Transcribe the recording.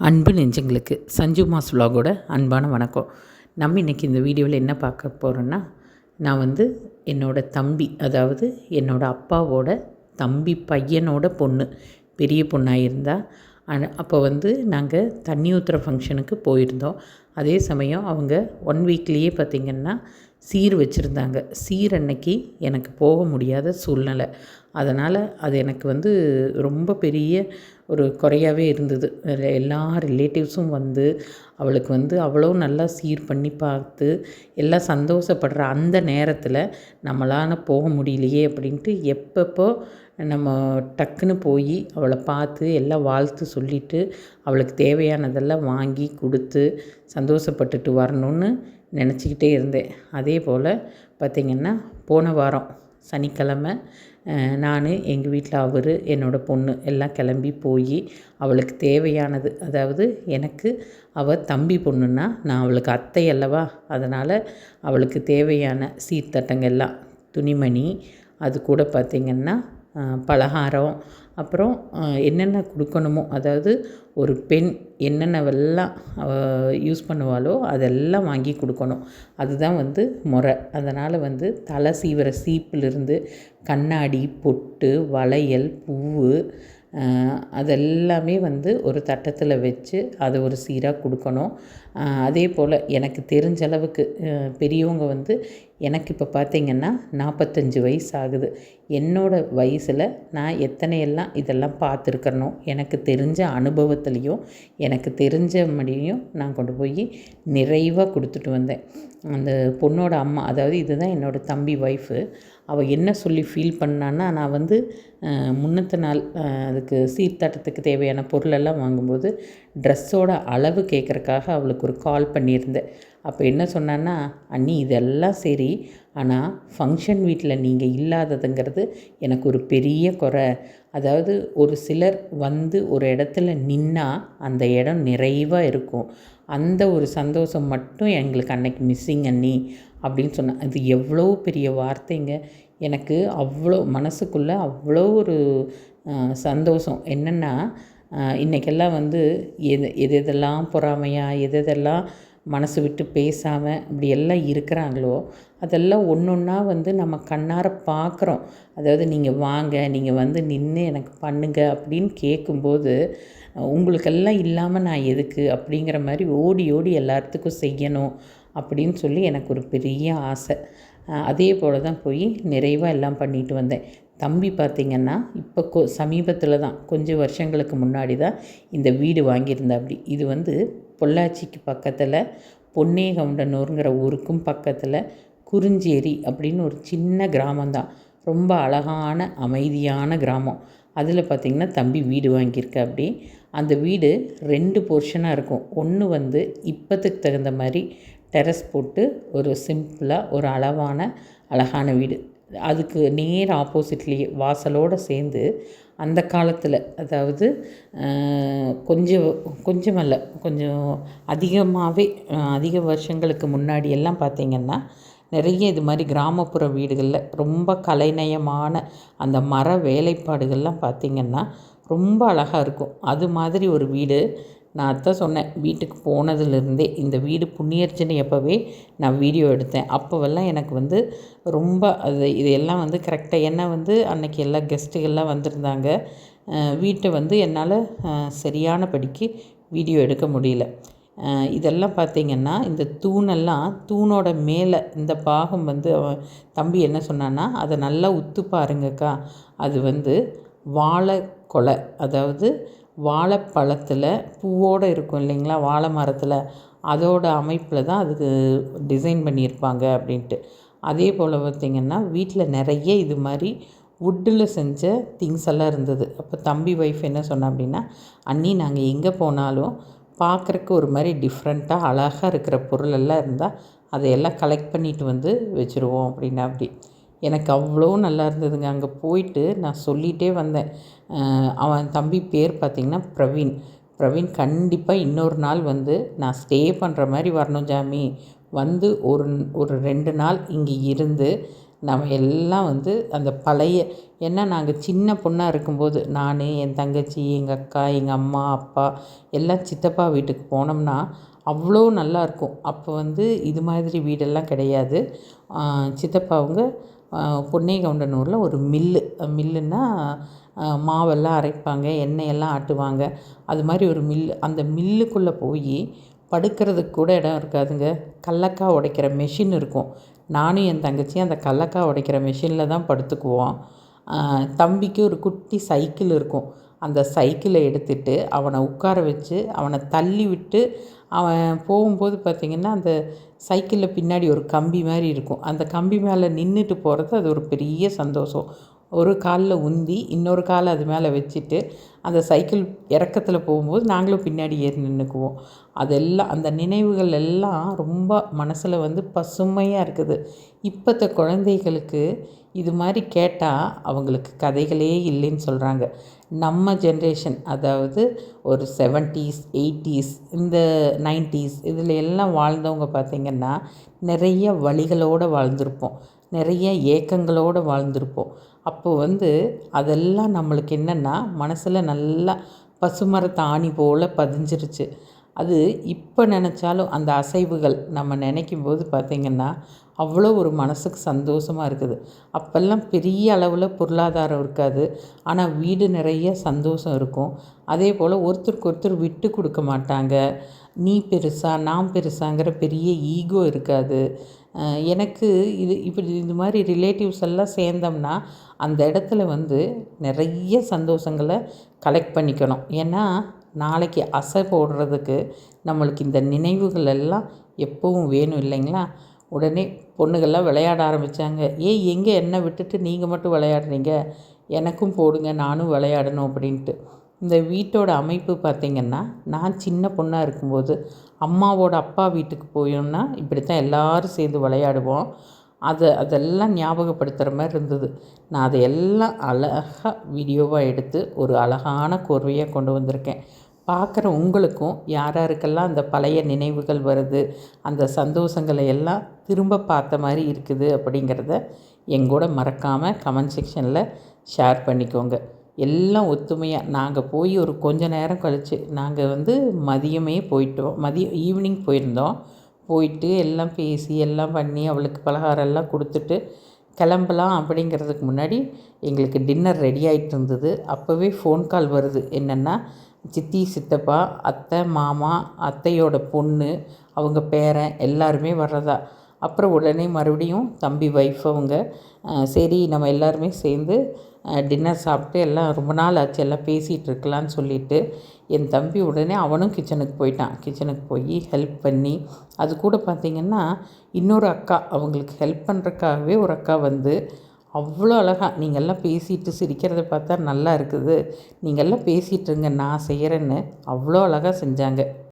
அன்பு நெஞ்சங்களுக்கு சஞ்சு மாஸ் விலாகோட அன்பான வணக்கம். நம்ம இன்றைக்கி இந்த வீடியோவில் என்ன பார்க்க போகிறோன்னா நான் வந்து என்னோடய தம்பி அதாவது என்னோடய அப்பாவோட தம்பி பையனோட பொண்ணு பெரிய பொண்ணாக இருந்தால் அப்போ வந்து நாங்கள் தண்ணி ஊற்றுற ஃபங்க்ஷனுக்கு போயிருந்தோம். அதே சமயம் அவங்க ஒன் வீக்லேயே பார்த்திங்கன்னா சீர் வச்சுருந்தாங்க. சீர் அன்னைக்கு எனக்கு போக முடியாத சூழ்நிலை. அதனால் அது எனக்கு வந்து ரொம்ப பெரிய ஒரு குறையாவே இருந்தது. அதில் எல்லா ரிலேட்டிவ்ஸும் வந்து அவளுக்கு வந்து அவ்வளோ நல்லா சீர் பண்ணி பார்த்து எல்லாம் சந்தோஷப்படுற அந்த நேரத்தில் நம்மளால் போக முடியலையே அப்படின்ட்டு எப்பப்போ நம்ம டக்குன்னு போய் அவளை பார்த்து எல்லாம் வாழ்த்து சொல்லிவிட்டு அவளுக்கு தேவையானதெல்லாம் வாங்கி கொடுத்து சந்தோஷப்பட்டுட்டு வரணும்னு நினச்சிக்கிட்டே இருந்தேன். அதே போல் பார்த்திங்கன்னா போன வாரம் சனிக்கிழமை நான் எங்கள் வீட்டில் அவர் என்னோடய பொண்ணு எல்லாம் கிளம்பி போய் அவளுக்கு தேவையானது அதாவது எனக்கு அவள் தம்பி பொண்ணுன்னா நான் அவளுக்கு அத்தை அல்லவா? அதனால் அவளுக்கு தேவையான சீர்தட்டங்கள்லாம் துணிமணி அது கூட பார்த்திங்கன்னா பலகாரம் அப்புறம் என்னென்ன கொடுக்கணுமோ அதாவது ஒரு பெண் என்னென்னவெல்லாம் யூஸ் பண்ணுவாளோ அதெல்லாம் வாங்கி கொடுக்கணும். அதுதான் வந்து முறை. அதனால் வந்து தலை சீவுற சீப்புலேருந்து கண்ணாடி பொட்டு வளையல் பூவு அதெல்லாமே வந்து ஒரு தட்டத்தில் வச்சு அதை ஒரு சீராக கொடுக்கணும். அதே போல் எனக்கு தெரிஞ்ச அளவுக்கு பெரியவங்க வந்து எனக்கு இப்போ பார்த்திங்கன்னா நாற்பத்தஞ்சு வயசு ஆகுது என்னோடய வயசில் நான் எத்தனையெல்லாம் இதெல்லாம் பார்த்துருக்கறனோ எனக்கு தெரிஞ்ச அனுபவத்துலேயும் எனக்கு தெரிஞ்ச மடியும் நான் கொண்டு போய் நிறைவாக கொடுத்துட்டு வந்தேன். அந்த பொண்ணோட அம்மா அதாவது இதுதான் என்னோடய தம்பி ஒய்ஃபு அவள் என்ன சொல்லி ஃபீல் பண்ணான்னா நான் வந்து முன்னத்த நாள் அதுக்கு சீர்தட்டத்துக்கு தேவையான பொருளெல்லாம் வாங்கும்போது ட்ரெஸ்ஸோட அளவு கேட்குறக்காக அவளுக்கு ஒரு கால் பண்ணியிருந்தேன் அப்போ என்ன சொன்னான்னா அண்ணி இதெல்லாம் சரி ஆனால் ஃபங்க்ஷன் வீட்டில் நீங்கள் இல்லாததுங்கிறது எனக்கு ஒரு பெரிய குறை. அதாவது ஒரு சிலர் வந்து ஒரு இடத்துல நின்னா அந்த இடம் நிறைவாக இருக்கும். அந்த ஒரு சந்தோஷம் மட்டும் எங்களுக்கு அன்னைக்கு மிஸ்ஸிங் அண்ணி அப்படின்னு சொன்னேன் அது எவ்வளோ பெரிய வார்த்தைங்க. எனக்கு அவ்வளோ மனசுக்குள்ளே அவ்வளோ ஒரு சந்தோஷம். என்னென்னா இன்றைக்கெல்லாம் வந்து எது எது எதெல்லாம் பொறாமையாக எது எதெல்லாம் மனசு விட்டு பேசாமல் இப்படி எல்லாம் இருக்கிறாங்களோ அதெல்லாம் ஒன்று ஒன்றா வந்து நம்ம கண்ணார பார்க்குறோம் அதாவது நீங்கள் வாங்க நீங்கள் வந்து நின்று எனக்கு பண்ணுங்க அப்படின்னு கேட்கும்போது உங்களுக்கெல்லாம் இல்லாமல் நான் எதுக்கு அப்படிங்கிற மாதிரி ஓடி ஓடி எல்லாத்துக்கும் செய்யணும் அப்படின்னு சொல்லி எனக்கு ஒரு பெரிய ஆசை. அதே போல் தான் போய் நிறைவாக எல்லாம் பண்ணிட்டு வந்தேன். தம்பி பார்த்திங்கன்னா இப்போ கொ சமீபத்தில் தான் கொஞ்சம் வருஷங்களுக்கு முன்னாடி தான் இந்த வீடு வாங்கியிருந்தாப்படி இது வந்து பொள்ளாச்சிக்கு பக்கத்தில் பொன்னேகவுண்டனூருங்கிற ஊருக்கும் பக்கத்தில் குறிஞ்சேரி அப்படின்னு ஒரு சின்ன கிராமம்தான் ரொம்ப அழகான அமைதியான கிராமம். அதில் பார்த்திங்கன்னா தம்பி வீடு வாங்கியிருக்க அப்படி அந்த வீடு ரெண்டு போர்ஷனாக இருக்கும். ஒன்று வந்து இப்போத்துக்கு தகுந்த மாதிரி டெரஸ் போட்டு ஒரு சிம்பிளாக ஒரு அளவான அழகான வீடு. அதுக்கு நேர் ஆப்போசிட்லேயே வாசலோடு சேர்ந்து அந்த காலத்தில் அதாவது கொஞ்சம் கொஞ்சமல்ல கொஞ்சம் அதிகமாகவே அதிக வருஷங்களுக்கு முன்னாடி எல்லாம் பார்த்திங்கன்னா நிறைய இது மாதிரி கிராமப்புற வீடுகளில் ரொம்ப கலைநயமான அந்த மர வேலைப்பாடுகள்லாம் பார்த்திங்கன்னா ரொம்ப அழகாக இருக்கும். அது மாதிரி ஒரு வீடு நான் அதான் சொன்னேன் வீட்டுக்கு போனதுலேருந்தே இந்த வீடு புண்ணியர்ஜனை அப்போவே நான் வீடியோ எடுத்தேன். அப்போவெல்லாம் எனக்கு வந்து ரொம்ப அது இதையெல்லாம் வந்து கரெக்டாக என்ன வந்து அன்றைக்கி எல்லா கெஸ்ட்டுகள்லாம் வந்திருந்தாங்க. வீட்டை வந்து என்னால் சரியான படிக்கு வீடியோ எடுக்க முடியல. இதெல்லாம் பார்த்திங்கன்னா இந்த தூணெல்லாம் தூணோட மேலே இந்த பாகம் வந்து தம்பி என்ன சொன்னான்னா அதை நல்லா உத்து பாருங்கக்கா. அது வந்து வாழை கொலை அதாவது வாழைப்பழத்தில் பூவோடு இருக்கும் இல்லைங்களா? வாழை மரத்தில். அதோட அமைப்பில் தான் அதுக்கு டிசைன் பண்ணியிருப்பாங்க அப்படின்ட்டு. அதே போல் பார்த்திங்கன்னா வீட்டில் நிறைய இது மாதிரி வுட்டில் செஞ்ச திங்ஸ் எல்லாம் இருந்தது. அப்போ தம்பி ஒய்ஃப் என்ன சொன்னா அப்படின்னா அண்ணி நாங்கள் எங்கே போனாலும் பார்க்குறக்கு ஒரு மாதிரி டிஃப்ரெண்ட்டாக அழகாக இருக்கிற பொருள் எல்லாம் இருந்தால் அதையெல்லாம் கலெக்ட் பண்ணிட்டு வந்து வச்சுருவோம் அப்படின்னா அப்படி எனக்கு அவ்வளோ நல்லா இருந்ததுங்க. அங்கே போயிட்டு நான் சொல்லிகிட்டே வந்தேன். அவன் தம்பி பேர் பார்த்திங்கன்னா பிரவீன். பிரவீன் கண்டிப்பாக இன்னொரு நாள் வந்து நான் ஸ்டே பண்ணுற மாதிரி வரணும் ஜாமி. வந்து ஒரு ஒரு ரெண்டு நாள் இங்கே இருந்து நம்ம எல்லாம் வந்து அந்த பழைய ஏன்னா நாங்கள் சின்ன பொண்ணாக இருக்கும்போது நான் என் தங்கச்சி எங்கள் அக்கா எங்கள் அம்மா அப்பா எல்லாம் சித்தப்பா வீட்டுக்கு போனோம்னா அவ்வளோ நல்லாயிருக்கும் அப்போ வந்து இது மாதிரி வீடெல்லாம் கிடையாது. சித்தப்பாவுங்க பொன்னேகவுண்டனூரில் ஒரு மில்லு. மில்லுன்னா மாவெல்லாம் அரைப்பாங்க எண்ணெயெல்லாம் ஆட்டுவாங்க. அது மாதிரி ஒரு மில்லு. அந்த மில்லுக்குள்ளே போய் படுக்கிறதுக்கு கூட இடம் இருக்காதுங்க. கடலக்கா உடைக்கிற மெஷின் இருக்கும். நானும் என் தங்கச்சியும் அந்த கடலக்கா உடைக்கிற மிஷினில் தான் படுத்துக்குவோம். தம்பிக்கு ஒரு குட்டி சைக்கிள் இருக்கும். அந்த சைக்கிளை எடுத்துகிட்டு அவனை உட்கார வச்சு அவனை தள்ளி விட்டு அவன் போகும்போது பார்த்திங்கன்னா அந்த சைக்கிளில் பின்னாடி ஒரு கம்பி மாதிரி இருக்கும். அந்த கம்பி மேலே நின்றுட்டு போகிறது அது ஒரு பெரிய சந்தோஷம். ஒரு காலில் உந்தி இன்னொரு காலை அது மேலே வச்சுட்டு அந்த சைக்கிள் இறக்கத்தில் போகும்போது நாங்களும் பின்னாடி ஏறி நின்றுக்குவோம் அதெல்லாம் அந்த நினைவுகள் எல்லாம் ரொம்ப மனசில் வந்து பசுமையாக இருக்குது. இப்போத்த குழந்தைகளுக்கு இது மாதிரி கேட்டால் அவங்களுக்கு கதைகளே இல்லைன்னு சொல்கிறாங்க நம்ம ஜென்ரேஷன் அதாவது ஒரு செவன்ட்டீஸ் எயிட்டீஸ் இந்த நைன்ட்டீஸ் இதில் எல்லாம் வாழ்ந்தவங்க பார்த்திங்கன்னா நிறைய வழிகளோடு வாழ்ந்திருப்போம். நிறைய ஏக்கங்களோடு வாழ்ந்திருப்போம். அப்போது வந்து அதெல்லாம் நம்மளுக்கு என்னென்னா மனசில் நல்லா பசுமரத்தாணி போல் பதிஞ்சிருச்சு. அது இப்போ நினச்சாலும் அந்த அசைவுகள் நம்ம நினைக்கும் போது பார்த்திங்கன்னா அவ்வளோ ஒரு மனதுக்கு சந்தோஷமாக இருக்குது. அப்போல்லாம் பெரிய அளவில் பொருளாதாரம் இருக்காது. ஆனால் வீடு நிறைய சந்தோஷம் இருக்கும். அதே போல் ஒருத்தருக்கு ஒருத்தர் விட்டு கொடுக்க மாட்டாங்க. நீ பெருசா நான் பெருசாங்கிற பெரிய ஈகோ இருக்காது. எனக்கு இது இப்படி இது மாதிரி ரிலேட்டிவ்ஸ் எல்லாம் சேர்ந்தோம்னா அந்த இடத்துல வந்து நிறைய சந்தோஷங்களை கலெக்ட் பண்ணிக்கணும். ஏன்னா நாளைக்கு அசை போடுறதுக்கு நம்மளுக்கு இந்த நினைவுகள் எல்லாம் எப்பவும் வேணும் இல்லைங்களா? உடனே பொண்ணுகள்லாம் விளையாட ஆரம்பித்தாங்க ஏய் எங்கே என்னை விட்டுட்டு நீங்கள் மட்டும் விளையாடுறீங்க? எனக்கும் போடுங்க நானும் விளையாடணும் அப்படின்ட்டு. இந்த வீட்டோட அமைப்பு பார்த்திங்கன்னா நான் சின்ன பொண்ணாக இருக்கும்போது அம்மாவோட அப்பா வீட்டுக்கு போயோம்னா இப்படி தான் எல்லோரும் சேர்ந்து விளையாடுவோம். அதை அதெல்லாம் ஞாபகப்படுத்துகிற மாதிரி இருந்தது. நான் அதை எல்லாம் அழகாக வீடியோவாக எடுத்து ஒரு அழகான கோர்வையாக கொண்டு வந்திருக்கேன். பார்க்குற உங்களுக்கும் யார் யாருக்கெல்லாம் அந்த பழைய நினைவுகள் வருது அந்த சந்தோஷங்களை எல்லாம் திரும்ப பார்த்த மாதிரி இருக்குது அப்படிங்கிறத எங்கூட மறக்காமல் கமெண்ட் செக்ஷனில் ஷேர் பண்ணிக்கோங்க. எல்லாம் ஒத்துமையாக நாங்கள் போய் ஒரு கொஞ்ச நேரம் கழித்து நாங்கள் வந்து மதியமே போயிட்டோம். மதியம் ஈவினிங் போயிருந்தோம். போயிட்டு எல்லாம் பேசி எல்லாம் பண்ணி அவளுக்கு பலகாரம் எல்லாம் கொடுத்துட்டு கிளம்பலாம் அப்படிங்கிறதுக்கு முன்னாடி எங்களுக்கு டின்னர் ரெடி ஆகிட்டு இருந்தது. அப்போவே ஃபோன் கால் வருது. என்னென்னா சித்தி சித்தப்பா அத்தை மாமா அத்தையோட பொண்ணு அவங்க பேரன் எல்லாருமே வர்றதா. அப்புறம் உடனே மறுபடியும் தம்பி ஒய்ஃப் அவங்க சரி நம்ம எல்லாருமே சேர்ந்து டின்னர் சாப்பிட்டு எல்லாம் ரொம்ப நாள் ஆச்சு எல்லாம் பேசிகிட்டு இருக்கலான்னு சொல்லிவிட்டு என் தம்பி உடனே அவனும் கிச்சனுக்கு போயிட்டான். கிச்சனுக்கு போய் ஹெல்ப் பண்ணி அது கூட பார்த்திங்கன்னா இன்னொரு அக்கா அவங்களுக்கு ஹெல்ப் பண்ணுறக்காகவே ஒரு அக்கா வந்து அவ்வளோ அழகாக நீங்கள்லாம் பேசிட்டு சிரிக்கிறத பார்த்தா நல்லா இருக்குது. நீங்கள்லாம் பேசிகிட்ருங்க நான் செய்கிறேன்னு அவ்வளோ அழகாக செஞ்சாங்க.